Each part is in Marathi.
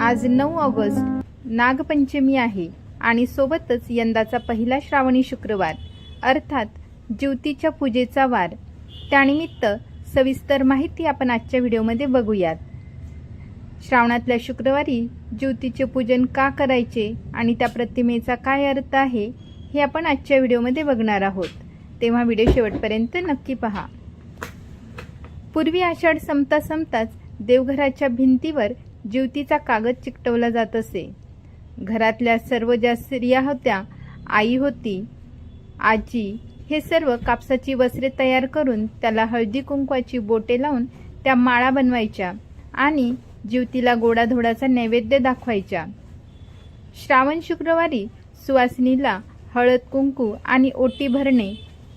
आज नऊ ऑगस्ट. नागपंचमी आहे आणि सोबतच यंदाचा पहिला श्रावणी शुक्रवार अर्थात ज्योतीच्या पूजेचा वार. त्यानिमित्त सविस्तर माहिती आपण आजच्या व्हिडिओमध्ये बघूयात. श्रावणातल्या शुक्रवारी ज्योतीचे पूजन का करायचे आणि त्या प्रतिमेचा काय अर्थ आहे हे आपण आजच्या व्हिडिओमध्ये बघणार आहोत. तेव्हा व्हिडिओ शेवटपर्यंत नक्की पहा. पूर्वी आषाढ संपता संपताच देवघराच्या भिंतीवर जीवतीचा कागद चिकटवला जात असे. घरातल्या सर्व ज्या स्त्रिया होत्या आई होती आजी हे सर्व कापसाची वस्त्रे तयार करून त्याला हळदी कुंकवाची बोटे लावून त्या माळा बनवायच्या आणि जीवतीला गोडाधोडाचा नैवेद्य दाखवायच्या. श्रावण शुक्रवारी सुवासिनीला हळद कुंकू आणि ओटी भरणे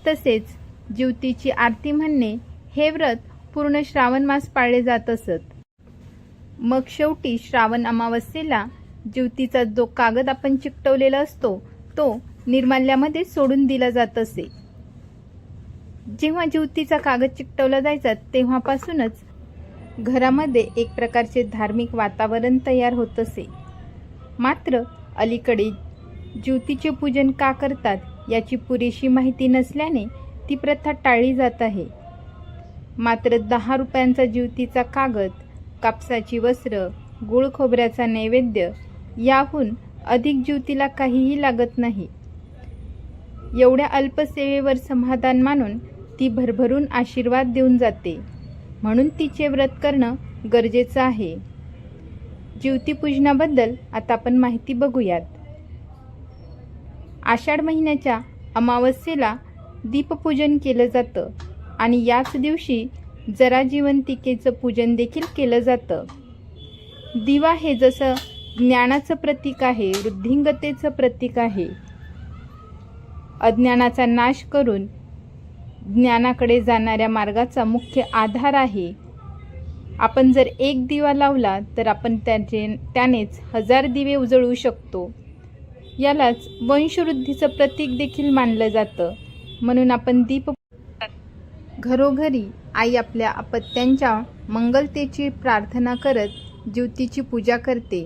तसेच जीवतीची आरती म्हणणे हे व्रत पूर्ण श्रावण मास पाळले जात असत. मग शेवटी श्रावण अमावस्येला ज्योतीचा जो कागद आपण चिकटवलेला असतो तो निर्माल्यामध्ये सोडून दिला जात असे. जेव्हा ज्योतीचा कागद चिकटवला जायचा तेव्हापासूनच घरामध्ये एक प्रकारचे धार्मिक वातावरण तयार होत असे. मात्र अलीकडे ज्योतीचे पूजन का करतात याची पुरेशी माहिती नसल्याने ती प्रथा टाळली जात आहे. मात्र दहा रुपयांचा ज्योतीचा कागद कापसाची वस्त्र गुळ खोबऱ्याचा नैवेद्य याहून अधिक ज्योतीला काहीही लागत नाही. एवढ्या अल्पसेवेवर समाधान मानून ती भरभरून आशीर्वाद देऊन जाते. म्हणून तिचे व्रत करणं गरजेचं आहे. ज्योतिपूजनाबद्दल आता आपण माहिती बघूयात. आषाढ महिन्याच्या अमावस्येला दीपपूजन केलं जातं आणि याच दिवशी जरा जीवंतिकेचं पूजन देखील केलं जातं. दिवा हे जसं ज्ञानाचं प्रतीक आहे वृद्धिंगतेचं प्रतीक आहे. अज्ञानाचा नाश करून ज्ञानाकडे जाणाऱ्या मार्गाचा मुख्य आधार आहे. आपण जर एक दिवा लावला तर आपण त्याचे त्यानेच हजार दिवे उजळू शकतो. यालाच वंशवृद्धीचं प्रतीक देखील मानलं जातं. म्हणून आपण दीप घरोघरी आई आपल्या अपत्यांच्या मंगलतेची प्रार्थना करत ज्योतीची पूजा करते.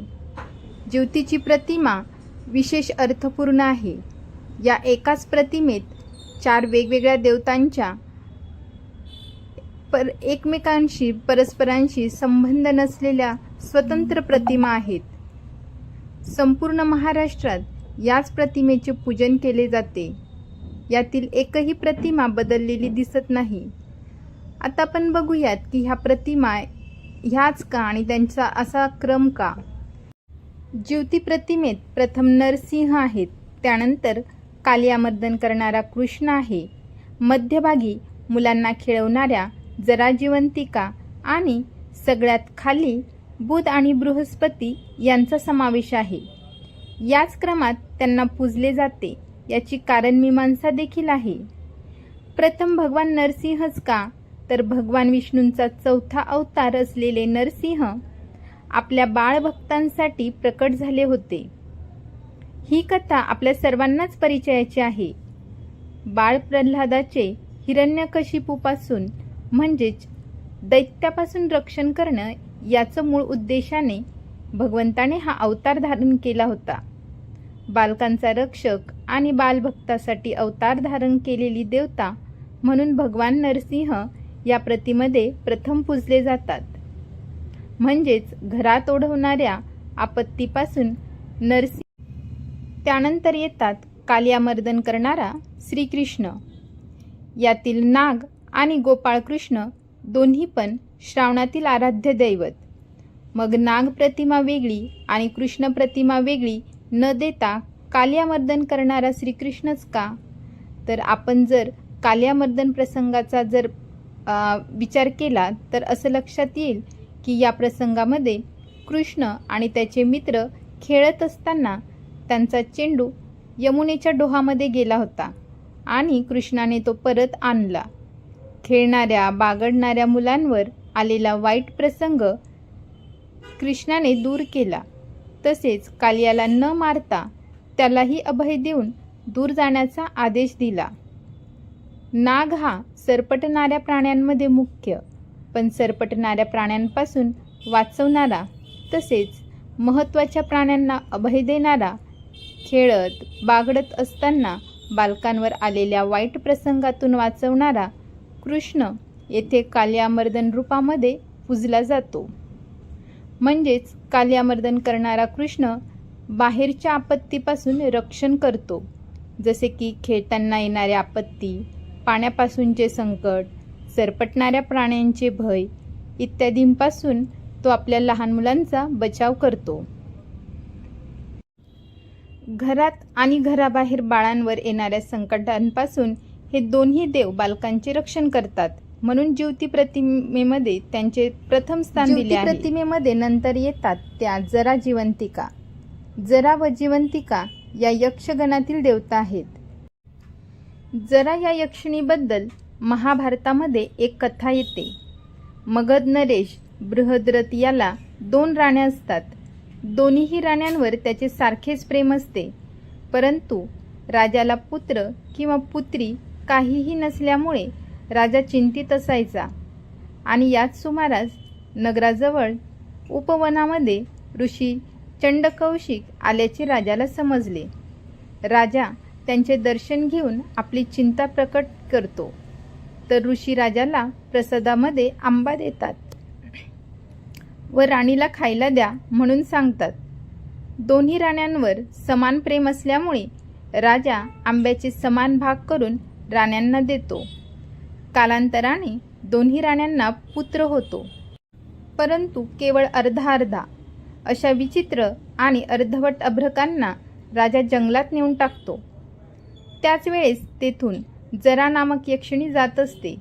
ज्योतीची प्रतिमा विशेष अर्थपूर्ण आहे. या एकाच प्रतिमेत चार वेगवेगळ्या देवतांच्या पर एकमेकांशी परस्परांशी संबंध नसलेल्या स्वतंत्र प्रतिमा आहेत. संपूर्ण महाराष्ट्रात याच प्रतिमेचे पूजन केले जाते. यातील एकही प्रतिमा बदललेली दिसत नाही. आता आपण बघूयात की ह्या प्रतिमा ह्याच का आणि त्यांचा असा क्रम का? ज्योती प्रतिमेत प्रथम नरसिंह आहेत. त्यानंतर कालियामर्दन करणारा कृष्ण आहे. मध्यभागी मुलांना खेळवणाऱ्या जरा जिवंतिका आणि सगळ्यात खाली बुध आणि बृहस्पती यांचा समावेश आहे. याच क्रमात त्यांना पूजले जाते याची कारणमीमांसा देखील आहे. प्रथम भगवान नरसिंहच का तर भगवान विष्णूंचा चौथा अवतार असलेले नरसिंह आपल्या बाळभक्तांसाठी प्रकट झाले होते. ही कथा आपल्या सर्वांनाच परिचयाची आहे. बाळ प्रल्हादाचे हिरण्यकशिपूपासून म्हणजेच दैत्यापासून रक्षण करणं याचं मूळ उद्देशाने भगवंताने हा अवतार धारण केला होता. बालकांचा रक्षक आणि बालभक्तासाठी अवतार धारण केलेली देवता म्हणून भगवान नरसिंह या प्रतिमध्ये प्रथम पूजले जातात. म्हणजेच घरात ओढवणाऱ्या आपत्तीपासून नरसिंह त्यानंतर येतात कालियामर्दन करणारा श्रीकृष्ण. यातील नाग आणि गोपाळकृष्ण दोन्ही पण श्रावणातील आराध्य दैवत. मग नाग प्रतिमा वेगळी आणि कृष्ण प्रतिमा वेगळी न देता कालियामर्दन करणारा श्रीकृष्णच का? तर आपण जर कालियामर्दन प्रसंगाचा जर विचार केला तर असं लक्षात येईल की या प्रसंगामध्ये कृष्ण आणि त्याचे मित्र खेळत असताना त्यांचा चेंडू यमुनेच्या डोहामध्ये गेला होता आणि कृष्णाने तो परत आणला. खेळणाऱ्या बागडणाऱ्या मुलांवर आलेला वाईट प्रसंग कृष्णाने दूर केला. तसेच कालियाला न मारता त्यालाही अभय देऊन दूर जाण्याचा आदेश दिला. नाग हा सरपटणाऱ्या प्राण्यांमध्ये मुख्य पण सरपटणाऱ्या प्राण्यांपासून वाचवणारा तसेच महत्त्वाच्या प्राण्यांना अभय देणारा खेळत बागडत असताना बालकांवर आलेल्या वाईट प्रसंगातून वाचवणारा कृष्ण येथे कालियामर्दन रूपामध्ये पूजला जातो. म्हणजेच कालियामर्दन करणारा कृष्ण बाहेरच्या आपत्तीपासून रक्षण करतो. जसे की खेळताना येणाऱ्या आपत्ती पाण्यापासूनचे संकट सरपटणाऱ्या प्राण्यांचे भय इत्यादींपासून तो आपल्या लहान मुलांचा बचाव करतो. घरात आणि घराबाहेर बाळांवर येणाऱ्या संकटांपासून हे दोन्ही देव बालकांचे रक्षण करतात. म्हणून ज्योती प्रतिमेमध्ये त्यांचे प्रथम स्थान दिले आहे. प्रतिमेमध्ये नंतर येतात त्या जरा जिवंतिका. जरा व जिवंतिका या यक्षगणातील देवता आहेत. जरा या यक्षिणीबद्दल महाभारतामध्ये एक कथा येते. मगध नरेश बृहद्रथ याला दोन राण्या असतात. दोन्हीही राण्यांवर त्याचे सारखेच प्रेम असते. परंतु राजाला पुत्र किंवा पुत्री काहीही नसल्यामुळे राजा चिंतित असायचा. आणि याच सुमारास नगराजवळ उपवनामध्ये ऋषी चंडकौशिक आल्याचे राजाला समजले. राजा त्यांचे दर्शन घेऊन आपली चिंता प्रकट करतो. तर ऋषी राजाला प्रसादामध्ये आंबा देतात. व राणीला खायला द्या म्हणून सांगतात. दोन्ही राण्यांवर समान प्रेम असल्यामुळे राजा आंब्याचे समान भाग करून राण्यांना देतो. कालांतराने दोन्ही राण्यांना पुत्र होतो. परंतु केवळ अर्धा अर्धा अशा विचित्र आणि अर्धवट अभ्रकांना राजा जंगलात नेऊन टाकतो. त्याच वेळेस तेथून जरा नामक यक्षिणी जात असते.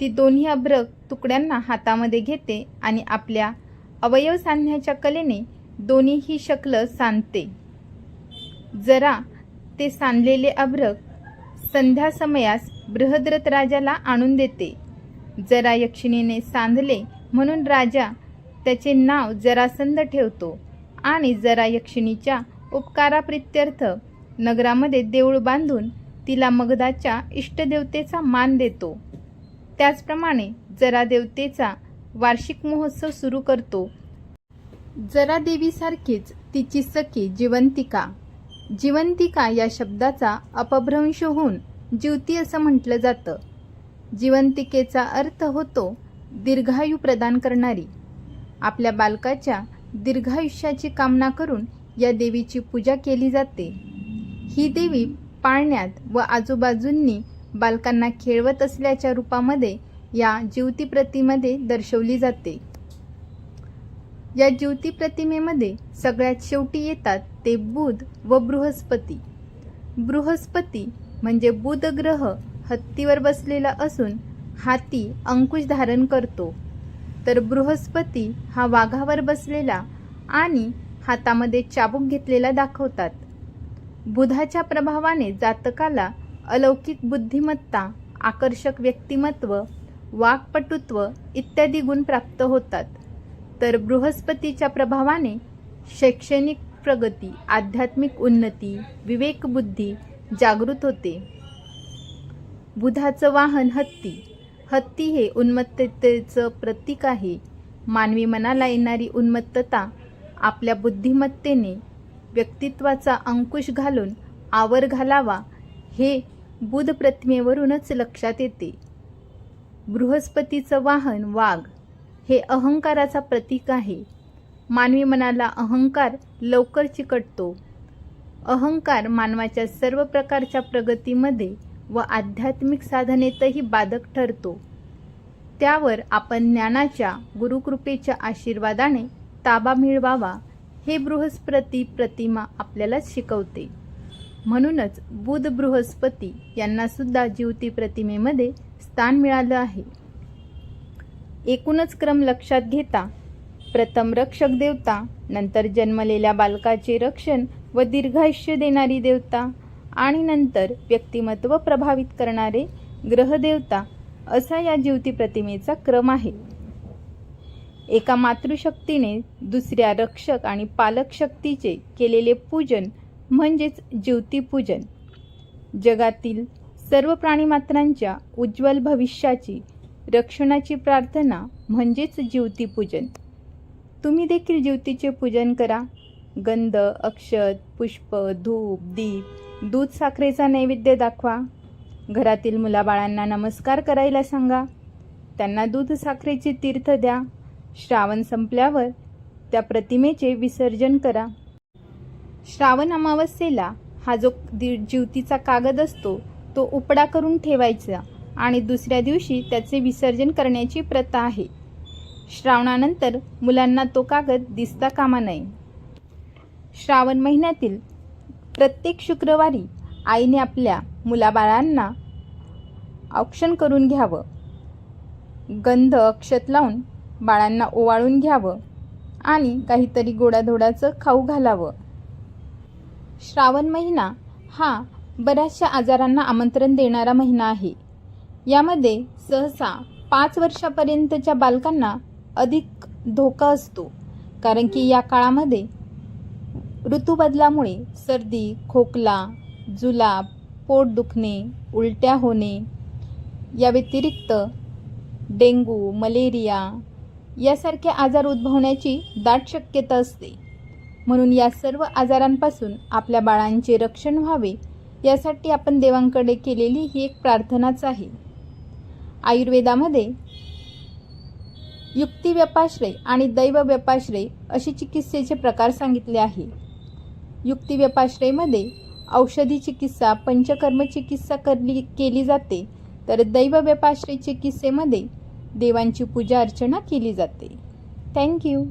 ती दोन्ही अभ्रक तुकड्यांना हातामध्ये घेते आणि आपल्या अवयव सांधण्याच्या कलेने दोन्हीही शकलं सांधते. जरा ते सांधलेले अभ्रक संध्या समयास बृहद्रथ राजाला आणून देते. जरा यक्षिणीने सांधले म्हणून राजा त्याचे नाव जरासंध ठेवतो आणि जरा यक्षिणीच्या उपकाराप्रित्यर्थ नगरामध्ये देऊळ बांधून तिला मगधाच्या इष्टदेवतेचा मान देतो. त्याचप्रमाणे जरा देवतेचा वार्षिक महोत्सव सुरू करतो. जरा देवीसारखीच तिची सखी जिवंतिका. जिवंतिका या शब्दाचा अपभ्रंश होऊन जीवती असं म्हटलं जातं. जिवंतिकेचा अर्थ होतो दीर्घायू प्रदान करणारी. आपल्या बालकाच्या दीर्घायुष्याची कामना करून या देवीची पूजा केली जाते. ही देवी पाळण्यात व आजूबाजूंनी बालकांना खेळवत असल्याच्या रूपामध्ये या ज्योती प्रतिमेमध्ये दर्शवली जाते. या ज्योती प्रतिमेमध्ये सगळ्यात शेवटी येतात ते बुध व बृहस्पती. बृहस्पती म्हणजे बुध ग्रह हत्तीवर बसलेला असून हाती अंकुश धारण करतो. तर बृहस्पती हा वाघावर बसलेला आणि हातामध्ये चाबूक घेतलेला दाखवतात. बुधाच्या प्रभावाने जातकाला अलौकिक बुद्धिमत्ता आकर्षक व्यक्तिमत्व वाक्पटुत्व इत्यादी गुण प्राप्त होतात. तर बृहस्पतीच्या प्रभावाने शैक्षणिक प्रगती आध्यात्मिक उन्नती विवेकबुद्धी जागृत होते. बुधाचं वाहन हत्ती. हत्ती हे उन्मत्ततेचं प्रतीक आहे. मानवी मनाला येणारी उन्मत्तता आपल्या बुद्धिमत्तेने व्यक्तित्वाचा अंकुश घालून आवर घालावा हे बुध प्रतिमेवरूनच लक्षात येते. बृहस्पतीचं वाहन वाघ हे अहंकाराचा प्रतीक आहे. मानवी मनाला अहंकार लवकर चिकटतो. अहंकार मानवाच्या सर्व प्रकारच्या प्रगतीमध्ये व आध्यात्मिक साधनेतही बाधक ठरतो. त्यावर आपण ज्ञानाच्या गुरुकृपेच्या आशीर्वादाने ताबा मिळवावा हे बृहस्पती प्रतिमा आपल्याला शिकवते. म्हणूनच बुध बृहस्पती यांनासुद्धा जीवती प्रतिमेमध्ये स्थान मिळालं आहे. एकूणच क्रम लक्षात घेता प्रथम रक्षक देवता नंतर जन्मलेल्या बालकाचे रक्षण व दीर्घायुष्य देणारी देवता आणि नंतर व्यक्तिमत्व प्रभावित करणारे ग्रहदेवता असा या ज्योती प्रतिमेचा क्रम आहे. एका मातृशक्तीने दुसऱ्या रक्षक आणि पालक शक्तीचे केलेले पूजन म्हणजेच ज्योतिपूजन जगातील सर्व प्राणीमात्रांच्या उज्ज्वल भविष्याची रक्षणाची प्रार्थना म्हणजेच ज्योतिपूजन तुम्ही देखील ज्योतीचे पूजन करा. गंध अक्षत पुष्प धूप दीप दूध साखरेचा नैवेद्य दाखवा. घरातील मुलाबाळांना नमस्कार करायला सांगा. त्यांना दूध साखरेचे तीर्थ द्या. श्रावण संपल्यावर त्या प्रतिमेचे विसर्जन करा. श्रावण अमावस्येला हा जो दि- कागद असतो तो उपडा करून ठेवायचा आणि दुसऱ्या दिवशी त्याचे विसर्जन करण्याची प्रथा आहे. श्रावणानंतर मुलांना तो कागद दिसता कामा नये. श्रावण महिन्यातील प्रत्येक शुक्रवारी आईने आपल्या मुलाबाळांना औक्षण करून घ्यावं. गंध अक्षत लावून बाळांना ओवाळून घ्यावं आणि काहीतरी गोडाधोडाचं खाऊ घालावं. श्रावण महिना हा बऱ्याचशा आजारांना आमंत्रण देणारा महिना आहे. यामध्ये सहसा पाच वर्षापर्यंतच्या बालकांना अधिक धोका असतो कारण की या काळामध्ये ऋतूबदलामुळे सर्दी खोकला जुलाब पोट दुखणे उलट्या होणे या व्यतिरिक्त डेंगू मलेरिया यासारखे आजार उद्भवण्याची दाट शक्यता असते. म्हणून या सर्व आजारांपासून आपल्या बाळांचे रक्षण व्हावे यासाठी आपण देवांकडे केलेली ही एक प्रार्थनाच आहे. आयुर्वेदामध्ये युक्ती व्यपाश्रय आणि दैव व्यपाश्रय अशी चिकित्सेचे प्रकार सांगितले आहे. युक्ती व्यपाश्रयमध्ये औषधी चिकित्सा पंचकर्म चिकित्सा करली केली जाते. तर दैव व्यपाश्रय चिकित्सेमध्ये देवांची पूजा अर्चना केली जाते. थँक्यू